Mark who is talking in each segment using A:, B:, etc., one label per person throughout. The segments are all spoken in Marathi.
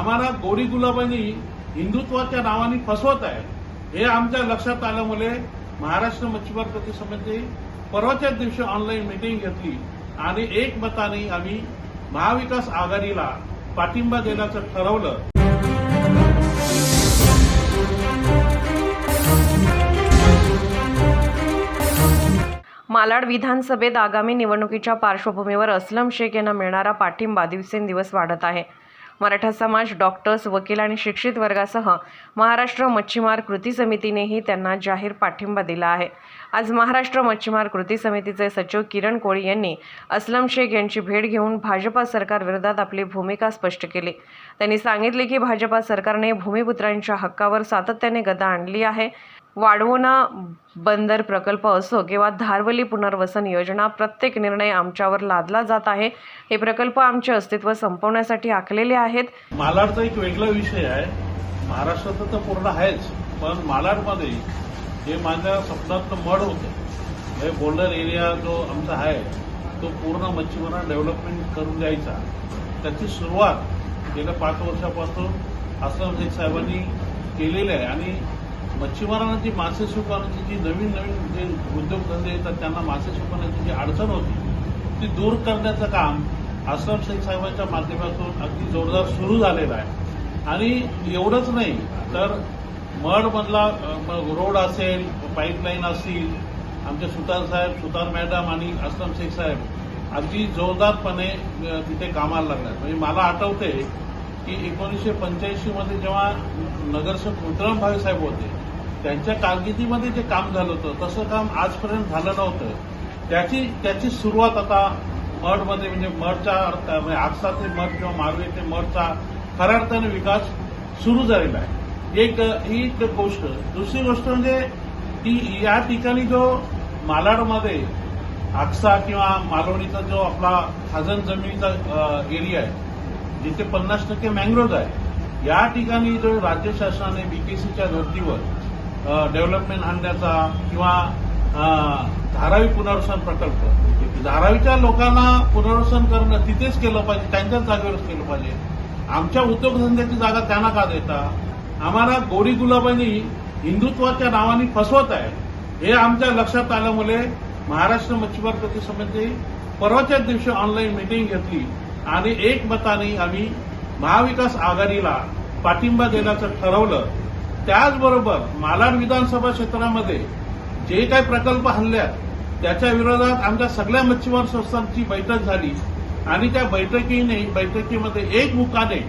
A: आम्हाला गौरी गुलाबांनी हिंदुत्वाच्या नावाने फसवत आहे. हे आमच्या लक्षात आल्यामुळे महाराष्ट्र मच्छीमार कृती समिती परवाच्याच दिवशी ऑनलाईन मिटिंग घेतली आणि एकमताने आम्ही महाविकास आघाडीला पाठिंबा देण्याचं ठरवलं.
B: मालाड विधानसभेत आगामी निवडणुकीच्या पार्श्वभूमीवर असलम शेख यांना मिळणारा पाठिंबा दिवसेंदिवस वाढत आहे. मराठा समाज डॉक्टर्स वकील आणि शिक्षित वर्गासह महाराष्ट्र मच्छीमार कृती समितीनेही त्यांना जाहीर पाठिंबा दिला आहे. आज महाराष्ट्र मच्छीमार कृती समितीचे सचिव किरण कोळी यांनी असलम शेख यांची भेट घेऊन भाजपा सरकारविरोधात आपली भूमिका स्पष्ट केली. त्यांनी सांगितले की भाजपा सरकारने भूमिपुत्रांच्या हक्कावर सातत्याने गदा आणली आहे. वाढवणा बंदर प्रकल्प असो किंवा धारवली पुनर्वसन योजना प्रत्येक निर्णय आमच्यावर लादला जात आहे. हे प्रकल्प आमचे अस्तित्व संपवण्यासाठी आखलेले आहेत.
A: मालाडचा एक वेगळा विषय आहे. महाराष्ट्रात तर पूर्ण आहेच पण मालाडमध्ये हे माझ्या स्वप्नातलं मड होतं हे बोल्डर एरिया जो आमचा आहे तो पूर्ण मच्छीमारा डेव्हलपमेंट करून द्यायचा. त्याची सुरुवात गेल्या पाच वर्षापासून असं शेख साहेबांनी केलेली आहे आणि मच्छीमारांना जी मासे शिकवण्याची जी नवीन नवीन जे उद्योगधंदे येतात त्यांना मासे शिकवण्याची जी अडचण होती ती दूर करण्याचं काम असलम शेख साहेबांच्या माध्यमातून अगदी जोरदार सुरू झालेलं आहे. आणि एवढंच नाही तर मडमधला रोड असेल पाईपलाईन असतील आमचे सुतार साहेब सुतार मॅडम आणि असलम शेख साहेब अगदी जोरदारपणे तिथे कामाला लागतात म्हणजे मला आठवते की एकोणीसशे पंच्याऐंशी मध्ये जेव्हा नगरसेवक विक्रम भावे साहेब होते त्यांच्या कारकिर्दीमध्ये जे काम झालं होतं तसं काम आजपर्यंत झालं नव्हतं. त्याची त्याची सुरुवात आता मठमध्ये म्हणजे मठच्या अर्थ म्हणजे आगसा ते मठ किंवा मारवे ते मठचा खऱ्या अर्थाने विकास सुरू झालेला आहे. एक ही एक गोष्ट. दुसरी गोष्ट म्हणजे ती या ठिकाणी जो मालाडमध्ये आक्सा किंवा मालवणीचा जो आपला खाजन जमिनीचा एरिया आहे जिथे पन्नास टक्के मँग्रोव्ह आहे या ठिकाणी जो राज्य शासनाने बीपीसीच्या धर्तीवर डेव्हलपमेंट आणण्याचा किंवा धारावी पुनर्वसन प्रकल्प. धारावीच्या लोकांना पुनर्वसन करणं तिथेच केलं पाहिजे त्यांच्याच जागेवरच केलं पाहिजे. आमच्या उद्योगधंद्याची जागा त्यांना का देता? आम्हाला गोडी गुलाबांनी हिंदुत्वाच्या नावाने फसवत आहे. हे आमच्या लक्षात आल्यामुळे महाराष्ट्र मच्छीमार कृती समिती परवाच्याच दिवशी ऑनलाईन मिटिंग घेतली आणि एकमताने आम्ही महाविकास आघाडीला पाठिंबा देण्याचं ठरवलं. त्याचबरोबर मालाड विधानसभा क्षेत्रामध्ये जे काही प्रकल्प हल्ल्यात त्याच्या विरोधात आमच्या सगळ्या मच्छीमार संस्थांची बैठक झाली आणि त्या बैठकीने बैठकीमध्ये एक मुखाने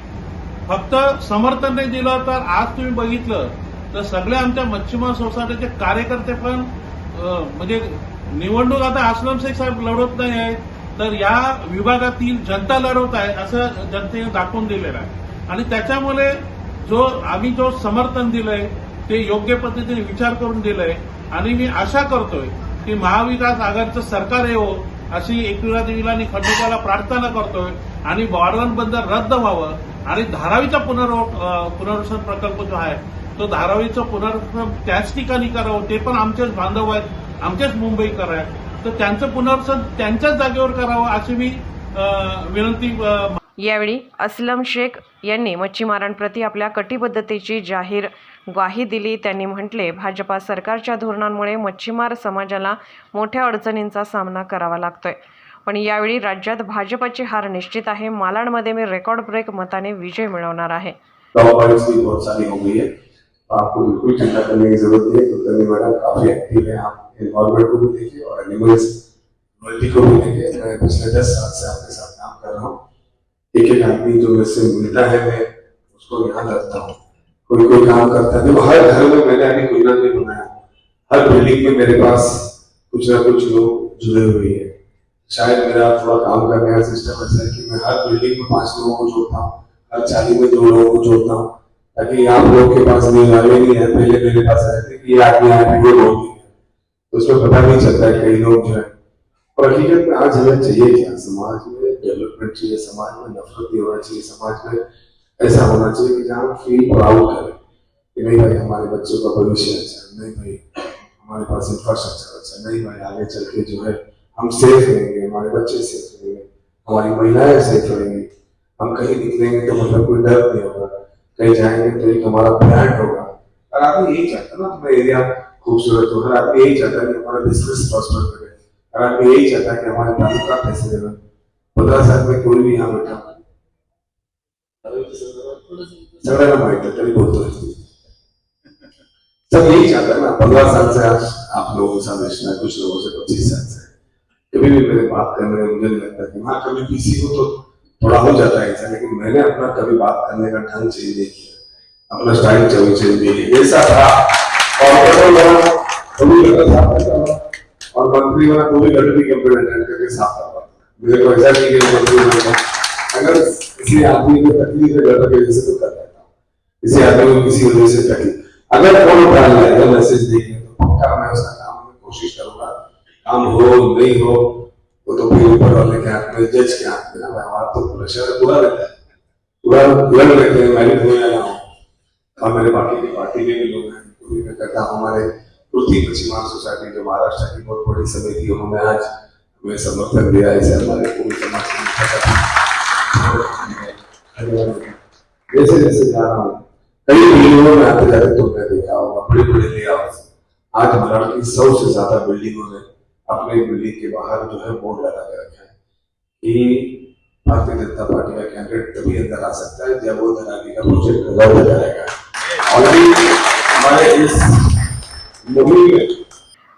A: फक्त समर्थन नाही दिलं तर आज तुम्ही बघितलं तर सगळ्या आमच्या मच्छीमार सोसायटीचे कार्यकर्ते पण म्हणजे निवडणूक आता आसलम शेख साहेब लढवत नाही आहे तर या विभागातील जनता लढवत आहे असं जनतेने दाखवून दिलेलं आहे. आणि त्याच्यामुळे जो आम्ही जो समर्थन दिलंय ते योग्य पद्धतीने विचार करून दिलंय आणि मी आशा करतोय की महाविकास आघाडीचं सरकार येवो अशी एकविरा देवीला आणि खंडोबाला प्रार्थना करतोय आणि बॉर्डर बंदर रद्द व्हावं आणि धारावीचा पुनर्व पुनर्वसन प्रकल्प जो आहे तो धारावीचं पुनर्वसन त्याच ठिकाणी करावं ते पण आमचेच बांधव आहेत आमचेच मुंबईकर आहेत. तर त्यांचं पुनर्वसन त्यांच्याच जागेवर करावं अशी मी विनंती
B: यावेळी असलम शेख यांनी मच्छीमारांप्रती आपल्या कटिबद्धतेची जाहीर ग्वाही दिली. त्यांनी म्हटले भाजपा सरकारच्या धोरणांमुळे मच्छीमार समाजाला मोठ्या अडचणींचा सामना करावा लागतोय. पण यावेळी राज्यात भाजपाची हार निश्चित आहे. मालाडमध्ये मी रेकॉर्ड ब्रेक मताने विजय मिळवणार आहे.
C: डॉक्यूमेंट्स भी बहुत आपको बिल्कुल चिंता करने की जरूरत नहीं है. कुलकर्णी मैडम काफी एक्टिव है. आप इन्वॉल्वमेंट को भी देखिए और एनिमल्स मल्टी को भी देखिए. मैं पिछले दस साल से आपके साथ एक आदमी जो मेरे से मिलता है, मैं उसको याद रखता हूँ। कोई कोई काम करता है। हर घर में मैंने अभी कोई ना कोई बनाया। हर बिल्डिंग में मेरे पास कुछ ना कुछ लोग जुड़े हुए हैं। शायद मेरा थोड़ा काम करने का सिस्टम ऐसा है कि मैं हर बिल्डिंग में पाँच लोगों को जोड़ता हूँ, हर चाली में दो लोगों को जोड़ता हूँ, ताकि आप लोग के पास नहीं आगे नहीं है। पहले मेरे पास रहते कि ये आदमी आए फिर वो लोग उसमें पता नहीं चलता है कई लोग जो है। और हकीकत में आज हमें चाहिए क्या? समाज में डेवलपमेंट चाहिए समाज में, नफरत नहीं होना चाहिए समाज में। ऐसा होना चाहिए कि जहाँ फील प्राउड करें कि नहीं भाई, हमारे बच्चों का भविष्य अच्छा है। नहीं भाई, हमारे पास इंफ्रास्ट्रक्चर अच्छा नहीं भाई, आगे चल के जो है, हम सेफ़ रहेंगे, हमारे बच्चे सेफ़ रहेंगे, हमारी महिलाएँ सेफ़ रहेंगी। हम कहीं निकलेंगे तो मतलब कोई डर नहीं होगा। कहीं जाएँगे तो एक हमारा ब्रांड होगा। और आदमी यही चाहता ना अपना एरिया खूबसूरत हो। हर आदमी यही चाहता है कि हमारा बिज़नेस प्रॉस्पर करे। हर आदमी यही चाहता है कि हमारे तालुका पैसे देना पंद्रह साल में कोई भी यहाँ बैठा सगळ्यांना माहित आहे तरी बोलतोय सब यही चाहता है ना, पंद्रह साल से आज आप लोगों के साथ रिश्ता कुछ लोगों से पच्चीस साल से। कभी भी मेरे बात करने में मुझे नहीं लगता कि हाँ कभी किसी को तो थोड़ा हो जाता है ऐसा, लेकिन मैंने अपना कभी बात करने का ढंग चेंज नहीं किया। अपना स्टाइल चेंज नहीं किया। जैसा था। और मंत्री बना तो भी गटर की अटेंड करके साफ़ करता मेरे को ऐसा नहीं कि अगर किसी आदमी को तकलीफ़ है गटर की वजह से तो कर देता हूँ। किसी आदमी को किसी वजह से तकलीफ़, अगर फ़ोन उठा लिया अगर मैसेज देखे तो पक्का मैं उसका काम में कोशिश करूँगा। काम हो, नहीं हो, वो तो फिर ऊपर वाले के हाथ में, जज के हाथ में ना हमारा तो प्रेशर पूरा रहता है। पूरा लड़ रहते हैं मैरिज हो या ना हो। और मेरे बाकी की पार्टी के भी लोग हैं पूरी मैं कहता हूँ। हमारे पृथ्वी पश्चिमा सोसाइटी जो महाराष्ट्र की बहुत बड़ी समिति उन्होंने आज हमें समर्थन दिया इसे हमारे पूरी समाज जैसे जैसे जा रहा हूँ कई बिल्डिंगों में आते जाते तुमने देखा होगा बड़े बड़े लेआउट आज महाराष्ट्र की सबसे ज़्यादा बिल्डिंगों ने अपने बिल्डिंग के बाहर जो है बोर्ड लगा के रखा है कि भारतीय जनता पार्टी का कैंडिडेट तभी अंदर आ सकता है जब वो धरावी का प्रोजेक्ट रद्द जाएगा ऑलरेडी हमारे इस मुहिम में